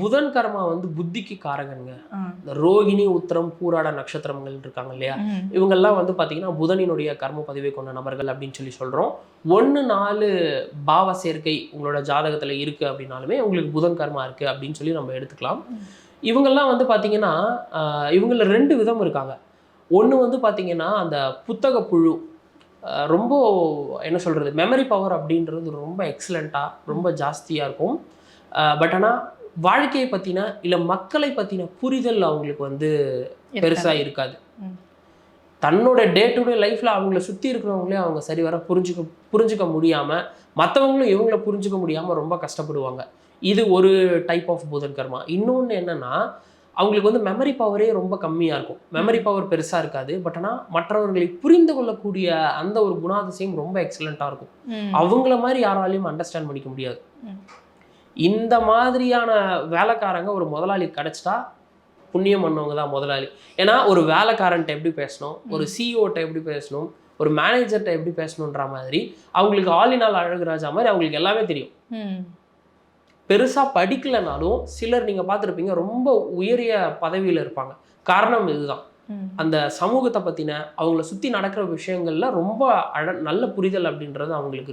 புதன் கர்மா வந்து புத்திக்கு காரகனுங்க. இந்த ரோகிணி உத்திரம் பூராட நட்சத்திரங்கள் இருக்காங்க இல்லையா. இவங்கெல்லாம் வந்து பார்த்தீங்கன்னா புதனினுடைய கர்ம பதிவை கொண்ட நபர்கள் அப்படின்னு சொல்லி சொல்கிறோம் ஒன்று நாலு பாவ சேர்க்கை உங்களோட ஜாதகத்தில் இருக்குது அப்படின்னாலுமே உங்களுக்கு புதன் கர்மா இருக்குது அப்படின்னு சொல்லி நம்ம எடுத்துக்கலாம். இவங்கெல்லாம் வந்து பார்த்தீங்கன்னா இவங்கள ரெண்டு விதம் இருக்காங்க. ஒன்று வந்து பார்த்தீங்கன்னா அந்த புத்தக புழு ரொம்ப என்ன சொல்கிறது மெமரி பவர் அப்படின்றது ரொம்ப எக்ஸலண்ட்டாக ரொம்ப ஜாஸ்தியாக இருக்கும். பட் ஆனால் வாழ்க்கையை பற்றின இல்லை மக்களை பற்றின புரிதல் அவங்களுக்கு வந்து பெருசாக இருக்காது. தன்னோட டே டு டே லைஃப்பில் அவங்கள சுற்றி இருக்கிறவங்களே அவங்க சரிவர புரிஞ்சுக்க புரிஞ்சுக்க முடியாமல் மற்றவங்களும் இவங்கள புரிஞ்சுக்க முடியாமல் ரொம்ப கஷ்டப்படுவாங்க. இது ஒரு டைப் ஆஃப் புதன் கர்மா. இன்னொன்று என்னன்னா அவங்களுக்கு வந்து மெமரி பவரே ரொம்ப கம்மியாக இருக்கும். மெமரி பவர் பெருசாக இருக்காது. பட் ஆனால் மற்றவர்களை புரிந்து கொள்ளக்கூடிய அந்த ஒரு குணாதிசயம் ரொம்ப எக்ஸலண்ட்டாக இருக்கும். அவங்கள மாதிரி யாராலையும் அண்டர்ஸ்டாண்ட் பண்ணிக்க முடியாது. இந்த மாதிரியான வேலைக்காரங்க ஒரு முதலாளி கிடைச்சிட்டா புண்ணியம் பண்ணவங்க தான் முதலாளி. ஏன்னா ஒரு வேலைக்காரன்ட்ட எப்படி பேசணும் ஒரு சிஇஓட்ட எப்படி பேசணும் ஒரு மேனேஜர்கிட்ட எப்படி பேசணுன்ற மாதிரி அவங்களுக்கு ஆளினால் அழகுராஜா மாதிரி அவங்களுக்கு எல்லாமே தெரியும். பெருசாக படிக்கலைனாலும் சிலர் நீங்கள் பார்த்துருப்பீங்க ரொம்ப உயரிய பதவியில் இருப்பாங்க. காரணம் இதுதான். அந்த சமூகத்தை பற்றின அவங்கள சுற்றி நடக்கிற விஷயங்கள்ல ரொம்ப அழ நல்ல புரிதல் அப்படின்றது அவங்களுக்கு இருக்கும்.